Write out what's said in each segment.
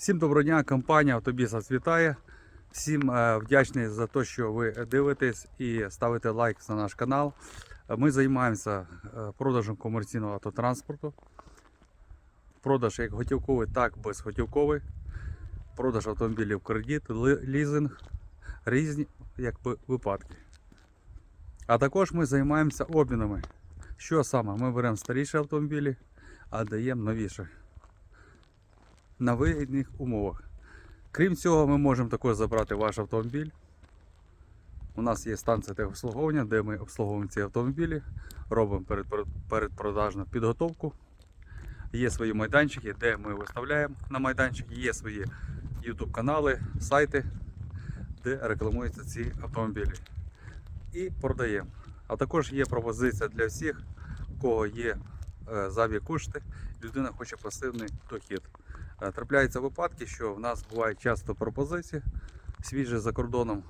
Всім доброго дня, компанія Автобіс вітає. Всім е, вдячний за те, що ви дивитесь і ставите лайк на наш канал. Ми займаємося е, продажем комерційного автотранспорту. Продаж як готівковий, так і безготівковий. Продаж автомобілів кредит, лізинг, різні якби, випадки. А також ми займаємося обмінами. Що саме? Ми беремо старіші автомобілі, а даємо новіші на вигідних умовах. Крім цього, ми можемо також забрати ваш автомобіль. У нас є станція техобслуговування, де ми обслуговуємо ці автомобілі, робимо передпродажну підготовку. Є свої майданчики, де ми виставляємо на майданчик, є свої YouTube канали, сайти, де рекламуються ці автомобілі. І продаємо. А також є пропозиція для всіх, у кого є е, зайві кошти, людина хоче пасивний дохід. Е, Трапляються випадки, що в нас бувають часто пропозиції свіжі за кордоном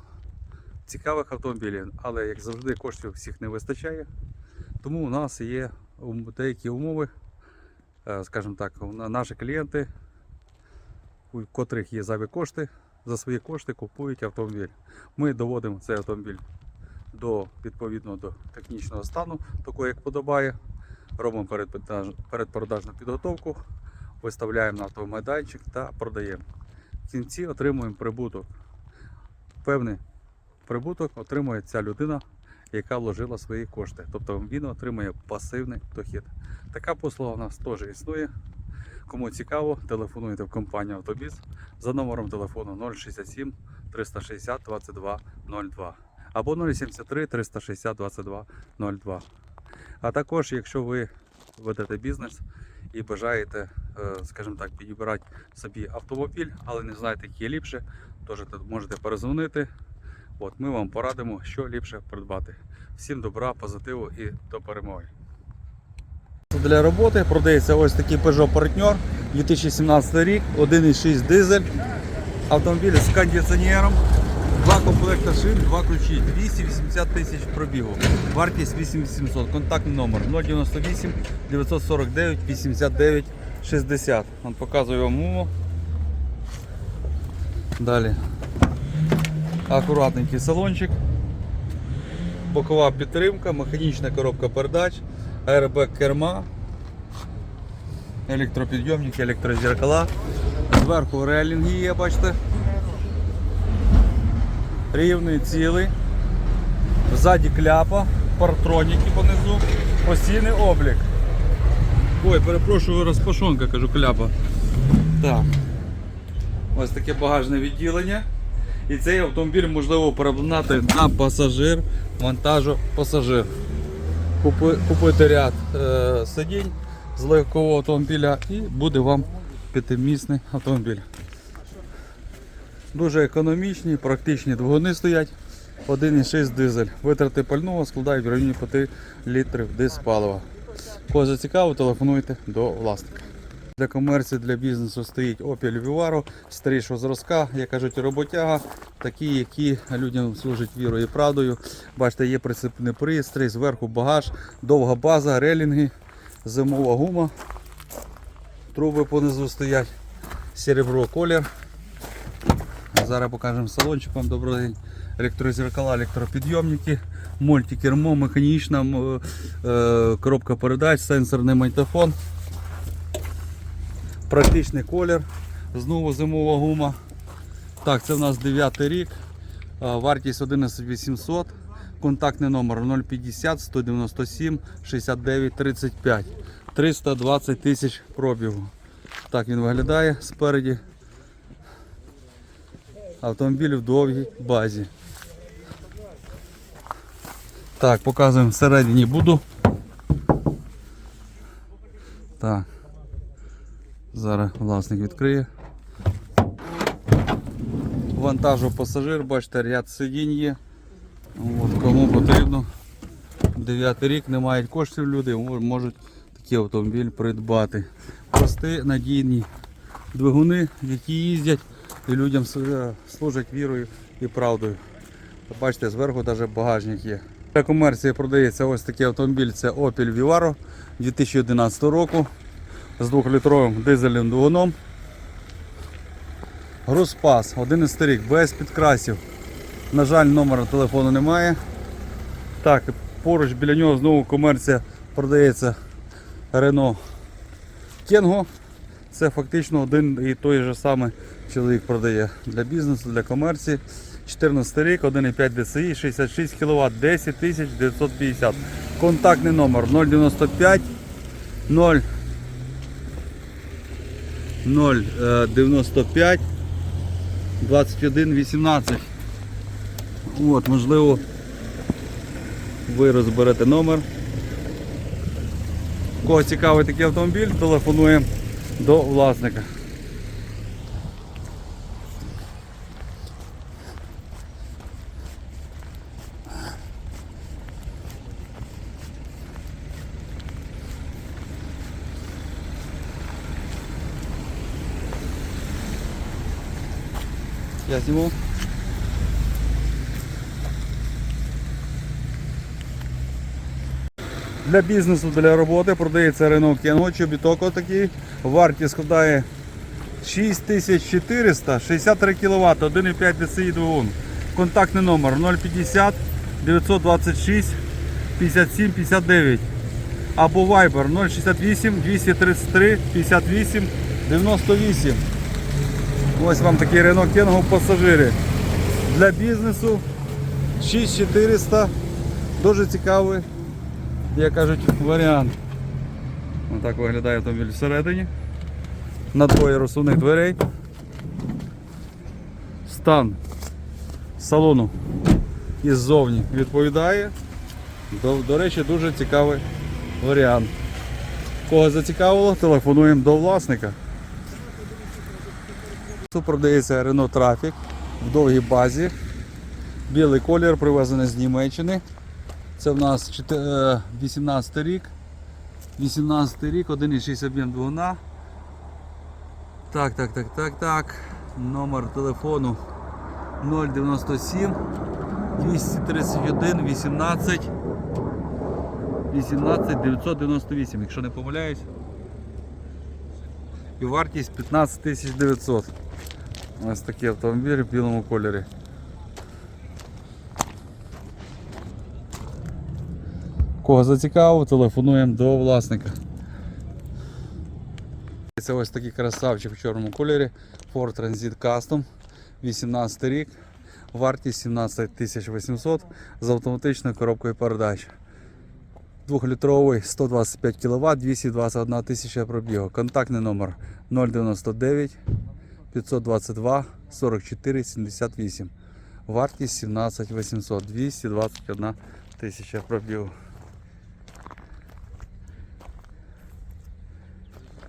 цікавих автомобілів, але як завжди коштів всіх не вистачає. Тому у нас є деякі умови, е, скажімо так, наші клієнти, у котрих є зайві кошти, за свої кошти купують автомобіль. Ми доводимо цей автомобіль до відповідно до технічного стану, такого як подобає. Робимо передпродажну підготовку, виставляємо на автомайданчик та продаємо. В кінці отримуємо прибуток. Певний прибуток отримує ця людина, яка вложила свої кошти. Тобто він отримує пасивний дохід. Така послуга у нас теж існує. Кому цікаво, телефонуйте в компанію Автобіс за номером телефону 067 360 22 02 або 073 360 22 02. А також, якщо ви ведете бізнес і бажаєте, скажімо так, підібрати собі автомобіль, але не знаєте, який ліпше, теж можете перезвонити. От, ми вам порадимо, що ліпше придбати. Всім добра, позитиву і до перемоги. Для роботи продається ось такий Peugeot Partner 2017 рік, 1,6 дизель. Автомобіль з кондиціонером, два комплекти шин, два ключі, 280 тисяч пробігу, вартість 8800, контактний номер 098 949 89 60. Он показує вам уму. Далі. Акуратненький салончик. Бокова підтримка, механічна коробка передач, аеробек керма, електропідйомники, електрозеркала. Зверху релінги є, бачите. Рівний цілий. Ззаді кляпа, партроніки понизу, постійний облік. Ой, перепрошую, розпашонка, кажу кляпа. Так. Ось таке багажне відділення. І цей автомобіль можливо переобладнати на пасажир, вантажу пасажир. Купи, купити ряд е, сидінь з легкового автомобіля і буде вам п'ятимісний автомобіль. Дуже економічні, практичні двигуни стоять. 1,6 дизель. Витрати пального складають в районі 5 літрів диспалива. Кого зацікавив, телефонуйте до власника. Для комерції, для бізнесу стоїть Opel Vivaro, старішого зразка, як кажуть, роботяга, такі, які людям служать вірою і правдою. Бачите, є прицепний пристрій, зверху багаж, довга база, релінги, зимова гума. Труби понизу стоять, серебро колір. Зараз покажемо салончик вам добрий день. Електрозеркала, електропідйомники, мультикермо, механічна е, коробка передач, сенсорний магнітофон. Практичний колір, знову зимова гума. Так, це в нас 9 рік, вартість 11800, контактний номер 050 197 69 35, 320 тисяч пробігу. Так він виглядає спереді. Автомобіль в довгій базі. Так, показуємо всередині буду. Так. Зараз власник відкриє. Вантажу пасажир, бачите, ряд сидінь є. От, кому потрібно. 9 рік не мають коштів люди, можуть такий автомобіль придбати. Прості, надійні двигуни, які їздять і людям служать вірою і правдою. Бачите, зверху навіть багажник є. Для комерції продається ось такий автомобіль, це Opel Vivaro 2011 року з 2-літровим дизельним двигуном. Грузпас, 11 рік, без підкрасів. На жаль, номера телефону немає. Так, поруч біля нього знову комерція продається Renault Кенго. Це фактично один і той же самий чоловік продає для бізнесу, для комерції. 14 рік, 1,5 DCI, 66 кВт, 10 950. Контактний номер 095 0 095 21 18. От, можливо, ви розберете номер. Кого цікавий такий автомобіль, телефонуємо до власника. Зніму. Для бізнесу, для роботи продається Renault Kangoo, чобіток отакий. Вартість складає 6400, 63 кВт, 1,5 DCI двигун. Контактний номер 050 926 57 59 або Viber 068 233 58 98. Ось вам такий Renault Kangoo пасажири. Для бізнесу 6400. Дуже цікавий, як кажуть, варіант. Ось так виглядає автомобіль всередині. На двоє розсувних дверей. Стан салону іззовні відповідає. До, до речі, дуже цікавий варіант. Кого зацікавило, телефонуємо до власника. Тут продається Renault Trafic в довгій базі. Білий колір привезений з Німеччини. Це в нас чотир- е, 18 рік. 18 рік, 1,6 об'єм двигуна. Так, так, так, так, так. Номер телефону 097 231 18 18 998, якщо не помиляюсь. І вартість 15 900. Ось такий автомобіль в білому кольорі. Кого зацікавив, телефонуємо до власника. Це ось такий красавчик в чорному кольорі Ford Transit Custom 18 рік. Вартість 17 800 з автоматичною коробкою передач. Двохлітровий 125 кВт, 221 тисяча пробігу. Контактний номер 099 522 44 78. Вартість 17 800, 221 тисяча пробігу.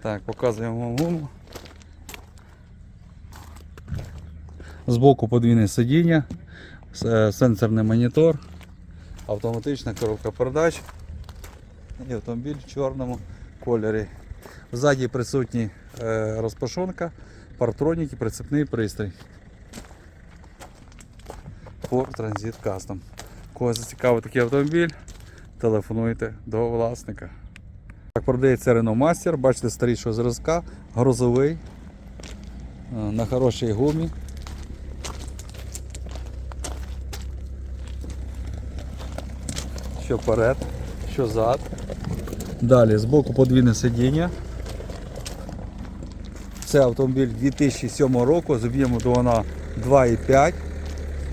Так, показуємо вам гуму. Збоку подвійне сидіння, е, сенсорний монітор, автоматична коробка передач і автомобіль в чорному кольорі. Ззаді присутні е, розпашонка, партроніки, прицепний пристрій. Ford Transit Custom. Кого зацікавив такий автомобіль, телефонуйте до власника. Так, продається Renault Master, бачите старішого зразка, грузовий, е, на хорошій гумі. Що перед, що зад. Далі збоку подвійне сидіння. Це автомобіль 2007 року з об'єму двигуна 2,5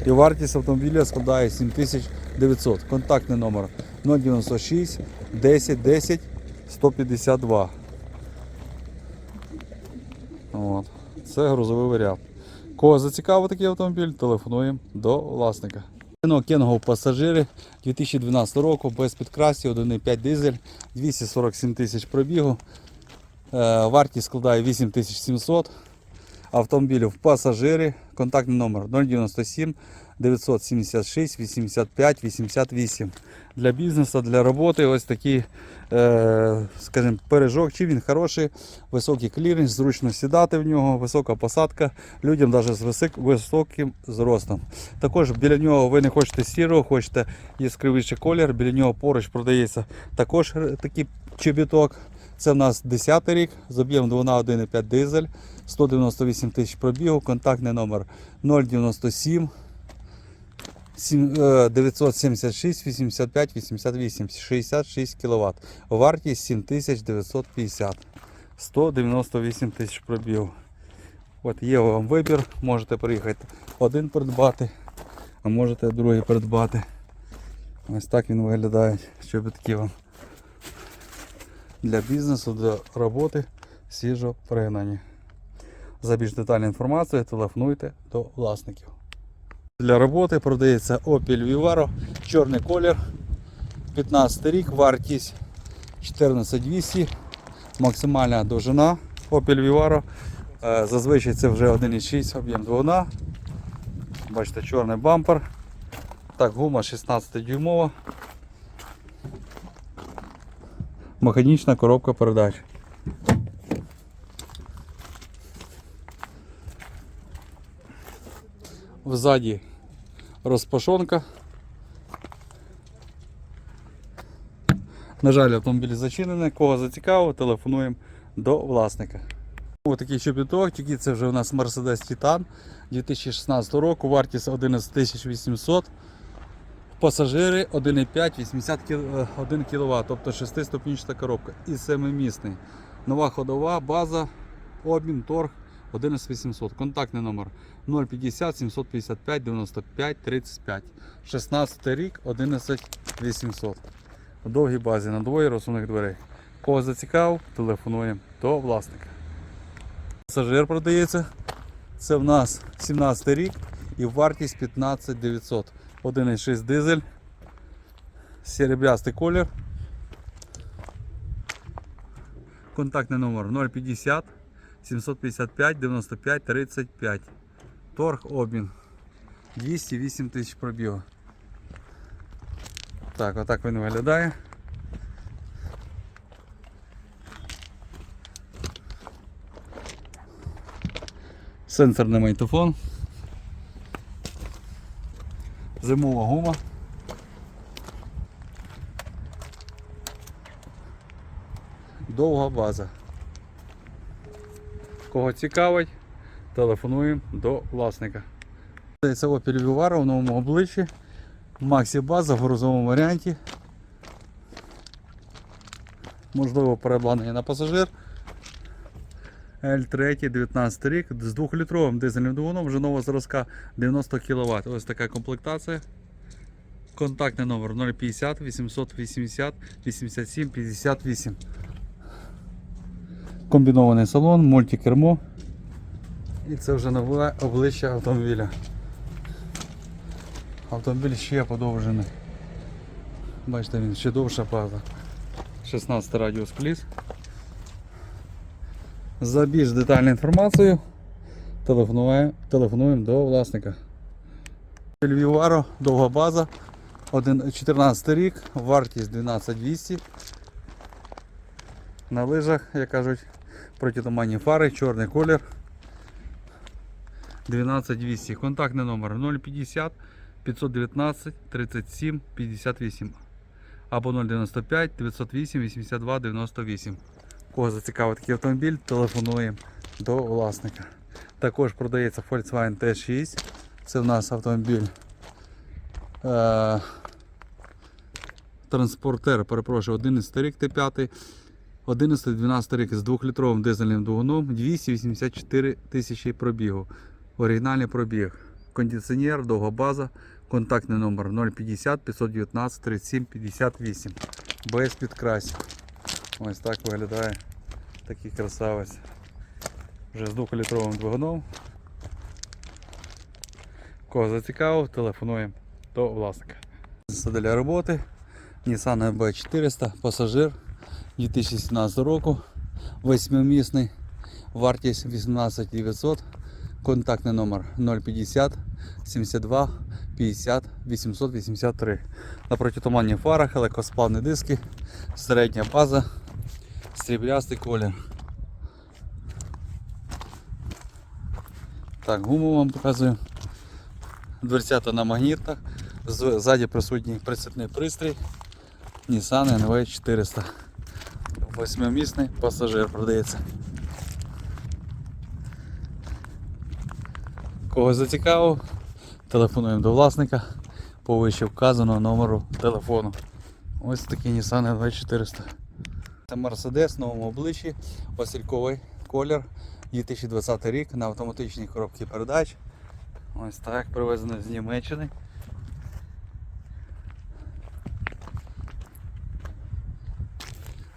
і вартість автомобіля складає 7900. Контактний номер 096 10 10 152. От. Це грузовий варіант. Кого зацікавив такий автомобіль, телефонуємо до власника. Kangoo пасажири 2012 року без підкрасів, 1,5 дизель, 247 тисяч пробігу. Е, Вартість складає 8700. Автомобіль в пасажирі. Контактний номер 097 976 85 88. Для бізнесу, для роботи ось такий, е, скажімо, пережок. Чи він хороший, високий кліренс, зручно сідати в нього, висока посадка людям навіть з високим зростом. Також біля нього ви не хочете сірого, хочете яскравіший колір. Біля нього поруч продається також е, такий чобіток. Це в нас 10 рік, з об'ємом двигуна 1,5 дизель, 198 тисяч пробігу, контактний номер 097 е, 976 85 88 66 кВт. Вартість 7950. 198 тисяч пробігу. От є вам вибір, можете приїхати один придбати, а можете другий придбати. Ось так він виглядає, чобітки вам для бізнесу, для роботи свіжо пригнані. За більш детальну інформацію телефонуйте до власників. Для роботи продається Opel Vivaro, чорний колір, 15 рік, вартість 14200, максимальна довжина Opel Vivaro. Е, Зазвичай це вже 1,6 об'єм двигуна. Бачите, чорний бампер. Так, гума 16 дюймова. Механічна коробка передач. Взаді розпашонка. На жаль, автомобіль зачинений. Кого зацікавив, телефонуємо до власника. Ось такий чобіток, тільки це вже у нас Mercedes Titan 2016 року, вартість 11 800. Пасажири 1,5 81 кВт, тобто 6-ступінчата коробка і 7-місний. Нова ходова, база, обмін, торг 11800. Контактний номер 050 755 95 35. 16 рік 11800. В довгій базі на двоє розсувних дверей. Кого зацікавив, телефонуємо до власника. Пасажир продається. Це в нас 17 рік і вартість 15 900. 1,6 дизель. Серебрястий колір. Контактний номер 050 755 95 35. Торг обмін. 208 тисяч пробігу. Так, отак він виглядає. Сенсорний магнітофон. Зимова гума. Довга база. Кого цікавить, телефонуємо до власника. Це Opel Vivaro в новому обличчі. Максі база в грузовому варіанті. Можливо, переобладнання на пасажир. L3 19 рік з 2-літровим дизельним двигуном вже нового зразка 90 кВт. Ось така комплектація. Контактний номер 050 880 87 58. Комбінований салон, мультикермо. І це вже нове обличчя автомобіля. Автомобіль ще подовжений. Бачите, він ще довша база. 16 радіус пліс. За більш детальною інформацією телефонуємо, телефонуємо до власника. Віваро, довга база, 14 рік, вартість 12200. На лижах, як кажуть, протитуманні фари, чорний колір. 12200. Контактний номер 050 519 37 58 або 095 908 82 98. Кого зацікавив такий автомобіль, телефонуємо до власника. Також продається Volkswagen T6. Це в нас автомобіль е, транспортер, перепрошую, 11 рік Т5, 11-12 рік з 2-літровим дизельним двигуном, 284 тисячі пробігу. Оригінальний пробіг. Кондиціонер, довга база, контактний номер 050 519 37 58. Без підкрасів. Ось так виглядає такий красавець. Вже з 2-літровим двигуном. Кого зацікавив, телефонуємо до власника. Це для роботи. Nissan B400, пасажир 2017 року, восьмимісний, вартість 18 900, контактний номер 050 72 50 883. На протитуманні фарах, електроспавні диски, середня база, сріблястий колір. Так, гуму вам показую. Дверцята на магнітах. Ззаді присутній прицепний пристрій Nissan NV400. Восьмимісний пасажир продається. Кого зацікавив, телефонуємо до власника по вище вказаного номеру телефону. Ось такий Nissan 2400. Це Mercedes в новому обличчі, васильковий колір, 2020 рік на автоматичній коробці передач. Ось так, привезено з Німеччини.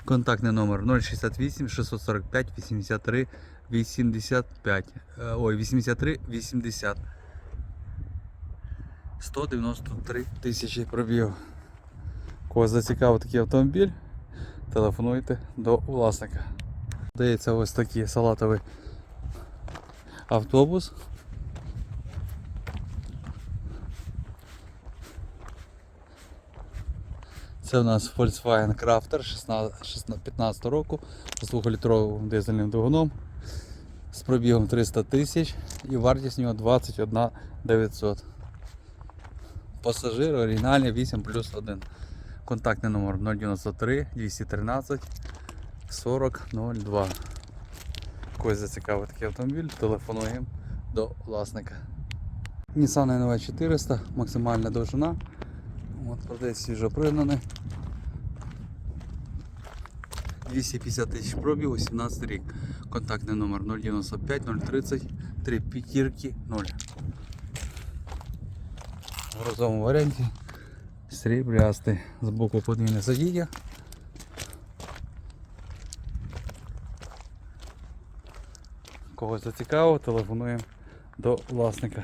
Контактний номер 068 645 83 85. Е, Ой, 83 80. 193 тисячі пробігів. Кого зацікавив такий автомобіль, телефонуйте до власника. Дається ось такий салатовий автобус. Це у нас Volkswagen Crafter 16, 16 15 року з 2-літровим дизельним двигуном з пробігом 300 тисяч і вартість нього 21 900. Пасажир оригінальний 8 плюс 1. Контактний номер 093 213 40 02. Когось зацікавив такий автомобіль, телефонуємо до власника. Nissan NV 400, максимальна довжина. От продається свіжо пригнаний. 250 тисяч пробігу, 17 рік. Контактний номер 095 030 3 п'ятірки 0. В розовому варіанті сріблястий. Збоку подвійне сидіння. Когось зацікавив, телефонуємо до власника.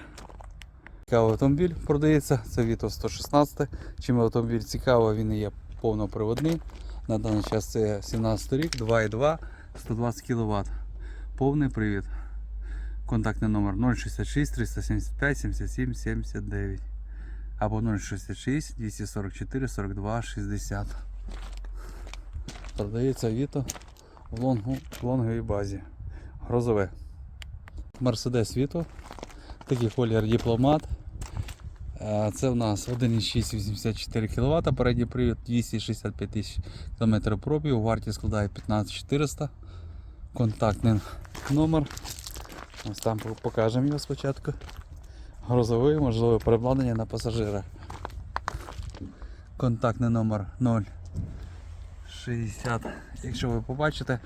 Цікавий автомобіль продається, це Vito 116. Чим автомобіль цікавий, він є повноприводний. На даний час це 17 рік, 2,2, 120 кВт. Повний привід. Контактний номер 066 375 77 79 або 066 244 42 60. Продається Vito в, лонгу, в лонговій базі. Грозове. Mercedes Vito. Такий колір дипломат. Е, Це в нас 1,6 84 кВт, передній привід 265 тисяч км пробігу, вартість складає 15400. Контактний номер. Ось там покажемо його спочатку. Грозовий, можливе перебладнання на пасажира. Контактний номер 060. Якщо ви побачите,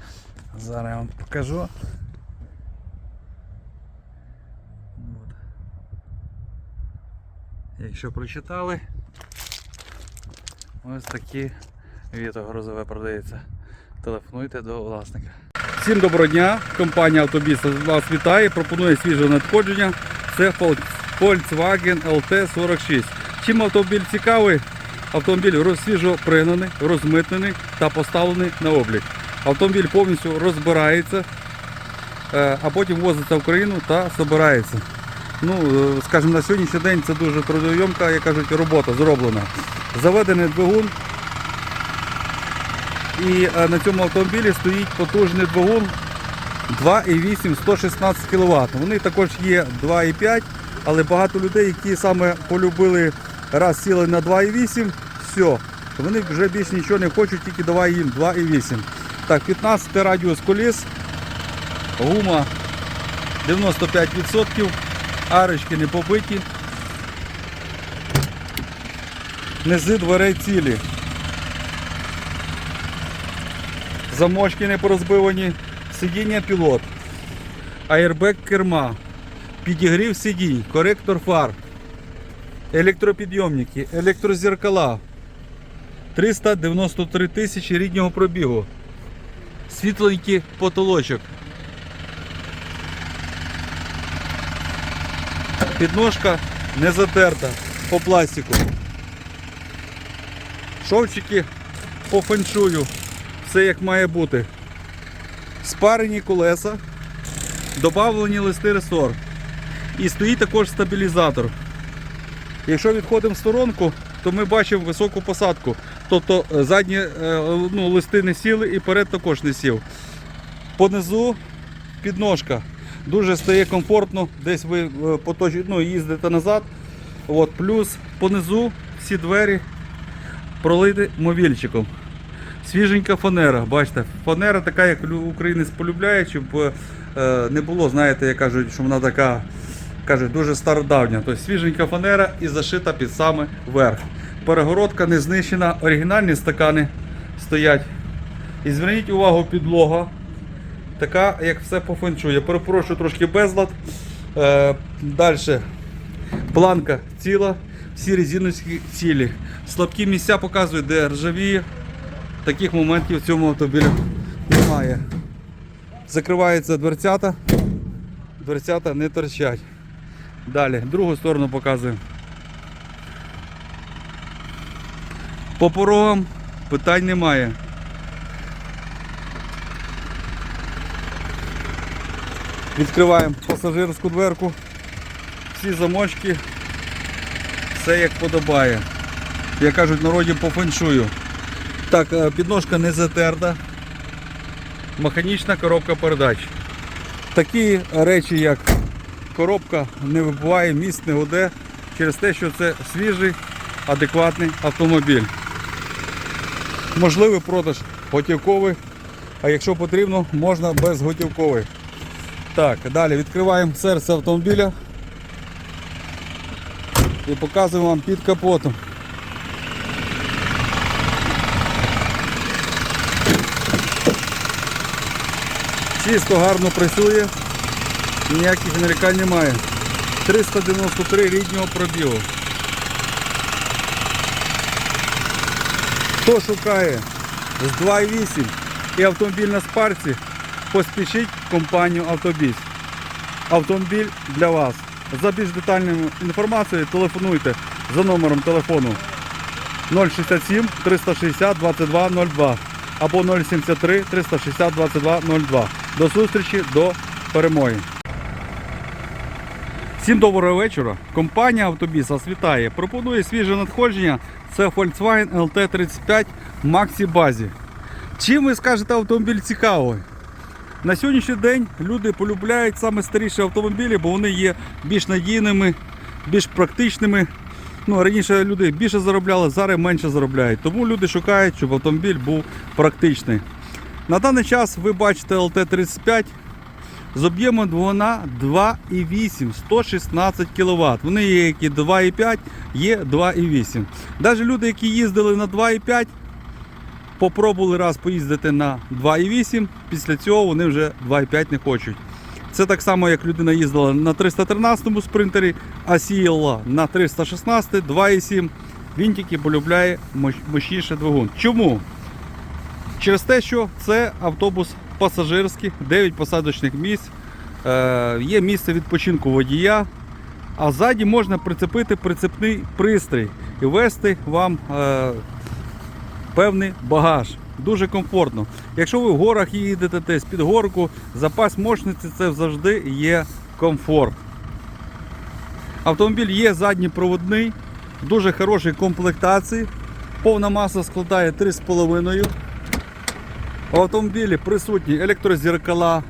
зараз я вам покажу. От. Якщо прочитали, ось такі віто грозове продається. Телефонуйте до власника. Всім доброго дня! Компанія Автобіс вас вітає, пропонує свіже надходження. Це Volkswagen LT46. Чим автомобіль цікавий? Автомобіль свіжо пригнаний, розмитнений та поставлений на облік. Автомобіль повністю розбирається, е, а потім возиться в Україну та збирається. Ну, е, скажімо, на сьогоднішній день це дуже трудойомка, як кажуть, робота зроблена. Заведений двигун. І е, на цьому автомобілі стоїть потужний двигун 2,8 116 кВт. Вони також є 2,5, але багато людей, які саме полюбили раз сіли на 2,8, все. Вони вже більш нічого не хочуть, тільки давай їм 2,8. Так, 15 радіус коліс, гума 95%, арочки не побиті. Низи дверей цілі. Замочки не порозбивані, сидіння пілот, аербек керма, підігрів сидінь, коректор фар, електропідйомники, електрозеркала, 393 тисячі ріднього пробігу, світленький потолочок. Підножка не затерта по пластику. Шовчики по феншую. Все як має бути. Спарені колеса, додавлені листи ресор. І стоїть також стабілізатор. Якщо відходимо в сторонку, то ми бачимо високу посадку. Тобто е, задні е, ну, листи не сіли і перед також не сів. Понизу підножка. Дуже стає комфортно, десь ви е, поточі, ну, їздите назад. От, плюс понизу всі двері пролиті мовільчиком. Свіженька фанера, бачите, фанера така, як українець полюбляє, щоб не було, знаєте, як кажуть, що вона така, кажуть, дуже стародавня. Тобто свіженька фанера і зашита під саме верх. Перегородка не знищена, оригінальні стакани стоять. І зверніть увагу, підлога. Така, як все по фенчу. Я перепрошую трошки безлад. Е, Далі. Планка ціла, всі резиночки цілі. Слабкі місця показують, де ржавіє. Таких моментів в цьому автомобілі немає. Закриваються дверцята. Дверцята не торчать. Далі, другу сторону показуємо. По порогам питань немає. Відкриваємо пасажирську дверку. Всі замочки. Все як подобає. Як кажуть народі по феншую. Так, е, підножка не затерта. Механічна коробка передач. Такі речі, як коробка не вибуває, місць не гуде через те, що це свіжий, адекватний автомобіль. Можливий продаж готівковий, а якщо потрібно, можна безготівковий. Так, далі відкриваємо серце автомобіля і показуємо вам під капотом. Чисто гарно працює, ніяких нарікань немає. 393 ріднього пробігу. Хто шукає з 2.8 і автомобіль на спарці, поспішіть компанію Автобіс. Автомобіль для вас. За більш детальною інформацією телефонуйте за номером телефону 067 360 2202 або 073 360 2202. До зустрічі, до перемоги. Всім доброго вечора. Компанія Автобіс вас. Пропонує свіже надходження. Це Volkswagen LT35 Maxi Базі. Чим ви скажете автомобіль цікавий? На сьогоднішній день люди полюбляють саме старіші автомобілі, бо вони є більш надійними, більш практичними. Ну, раніше люди більше заробляли, зараз менше заробляють. Тому люди шукають, щоб автомобіль був практичний. На даний час ви бачите LT35 з об'ємом двигуна 2,8 116 кВт. Вони є які 2,5, є 2,8. Навіть люди, які їздили на 2,5, попробували раз поїздити на 2,8, після цього вони вже 2,5 не хочуть. Це так само, як людина їздила на 313 спринтері, а сіяла на 316, 2,7. Він тільки полюбляє мощ- мощніше двигун. Чому? Через те, що це автобус пасажирський, 9 посадочних місць, е, є місце відпочинку водія, а ззаді можна прицепити прицепний пристрій і вести вам е, певний багаж. Дуже комфортно. Якщо ви в горах їдете десь під горку, запас мощності це завжди є комфорт. Автомобіль є задніпроводний, в дуже хорошій комплектації. Повна маса складає 3,5. В автомобілі присутні електрозеркала,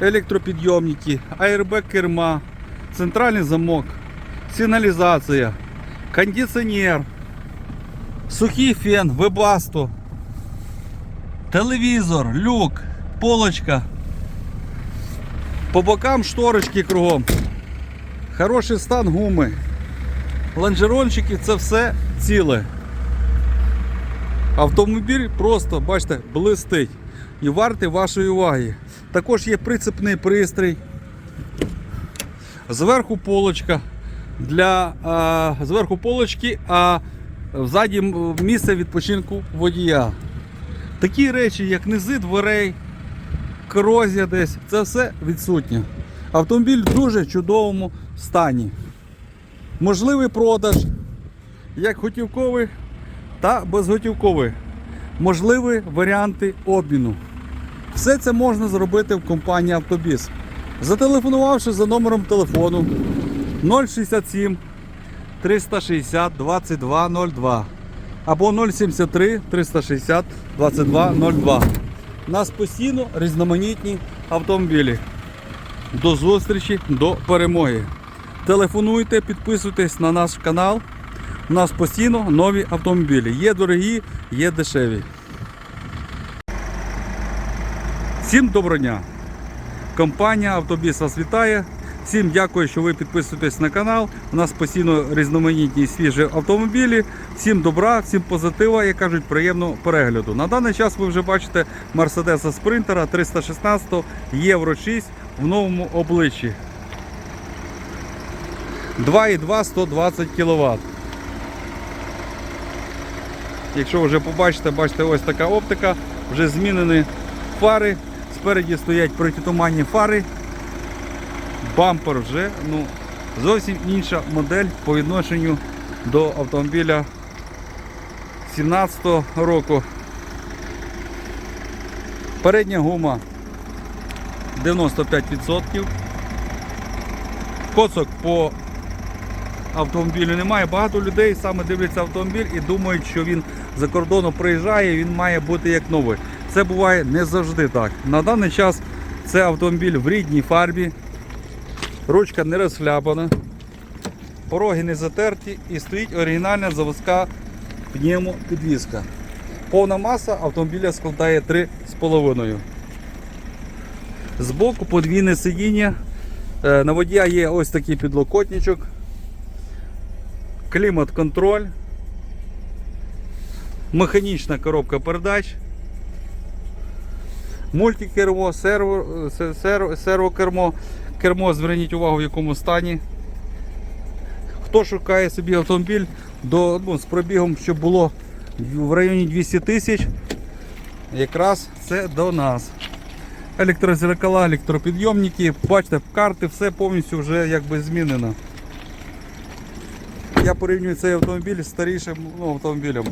електропідйомники, аербек керма, центральний замок, сигналізація, кондиціонер, сухий фен, вебасто, телевізор, люк, полочка. По бокам шторочки кругом. Хороший стан гуми. Лонжерончики це все ціле. Автомобіль просто, бачите, блистить і вартий вашої уваги. Також є прицепний пристрій. Зверху полочка для а, зверху полочки, а ззаді місце відпочинку водія. Такі речі, як низи дверей, корозія десь, це все відсутнє. Автомобіль в дуже чудовому стані. Можливий продаж, як готівковий, та безготівковий. Можливі варіанти обміну. Все це можна зробити в компанії Автобіс. Зателефонувавши за номером телефону 067 360 2202 або 073 360 2202. У нас постійно різноманітні автомобілі. До зустрічі, до перемоги. Телефонуйте, підписуйтесь на наш канал. У нас постійно нові автомобілі. Є дорогі, є дешеві. Всім доброго дня! Компанія Автобіс вас вітає. Всім дякую, що ви підписуєтесь на канал. У нас постійно різноманітні свіжі автомобілі. Всім добра, всім позитива, як кажуть, приємного перегляду. На даний час ви вже бачите Мерседеса Спринтера 316 Євро 6 в новому обличчі. 2,2 120 кВт. Якщо вже побачите, бачите, ось така оптика, вже змінені фари. Спереді стоять протитуманні фари. Бампер вже ну, зовсім інша модель по відношенню до автомобіля 17 року. Передня гума 95%. Коцок по автомобілю немає. Багато людей саме дивляться автомобіль і думають, що він за кордону приїжджає, він має бути як новий. Це буває не завжди так. На даний час це автомобіль в рідній фарбі, ручка не розхлябана, пороги не затерті і стоїть оригінальна заводська пневмопідвізка. Повна маса автомобіля складає 3,5. Збоку подвійне сидіння. Е, На водія є ось такий підлокотничок, клімат-контроль, механічна коробка передач, мультикермо, серво, се- серво, сервокермо, кермо, зверніть увагу в якому стані. Хто шукає собі автомобіль до, ну, з пробігом, щоб було в районі 200 тисяч, якраз це до нас. Електрозеркала, електропідйомники, бачите, карти, все повністю вже якби змінено. Я порівнюю цей автомобіль з старішим ну, автомобілем.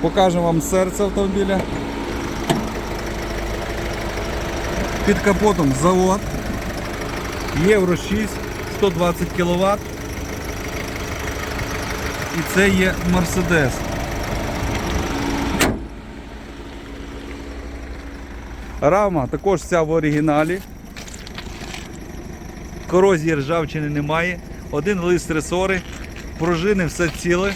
Покажемо вам серце автомобіля. Під капотом завод. Євро 6, 120 кВт. І це є Мерседес. Рама також вся в оригіналі. Корозії ржавчини немає. Один лист ресори, пружини все ціле.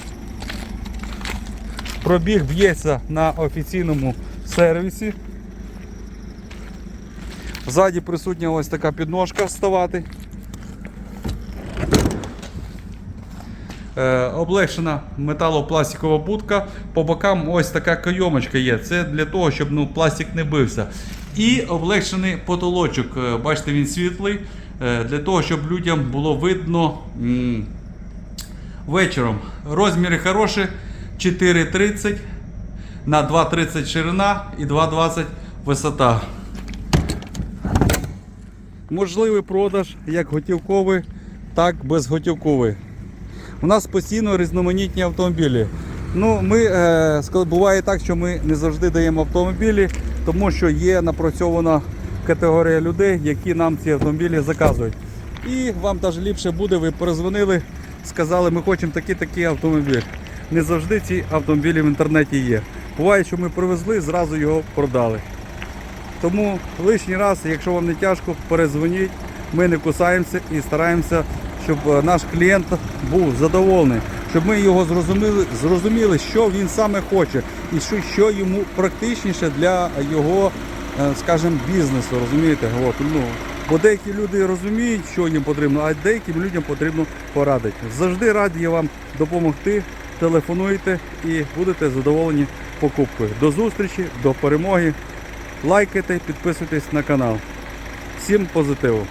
Пробіг б'ється на офіційному сервісі. Ззаді присутня ось така підножка вставати. Е, облегшена металопластикова будка. По бокам ось така кайомочка є. Це для того, щоб ну, пластик не бився. І облегшений потолочок. Е, Бачите, він світлий. Е, для того, щоб людям було видно вечором. Розміри хороші. 4,30 на 2,30 ширина і 2,20 висота. Можливий продаж як готівковий, так і безготівковий. У нас постійно різноманітні автомобілі. Ну, ми, е, буває так, що ми не завжди даємо автомобілі, тому що є напрацьована категорія людей, які нам ці автомобілі заказують. І вам навіть ліпше буде, ви перезвонили, сказали, ми хочемо такий-такий автомобіль. Не завжди ці автомобілі в інтернеті є. Буває, що ми привезли, зразу його продали. Тому лишній раз, якщо вам не тяжко, перезвоніть. Ми не кусаємося і стараємося, щоб е, наш клієнт був задоволений, щоб ми його зрозуміли, зрозуміли, що він саме хоче і що, що йому практичніше для його, е, скажімо, бізнесу. Розумієте? От, ну, бо деякі люди розуміють, що їм потрібно, а деяким людям потрібно порадити. Завжди раді вам допомогти. Телефонуйте і будете задоволені покупкою. До зустрічі, до перемоги. Лайкайте, підписуйтесь на канал. Всім позитиву!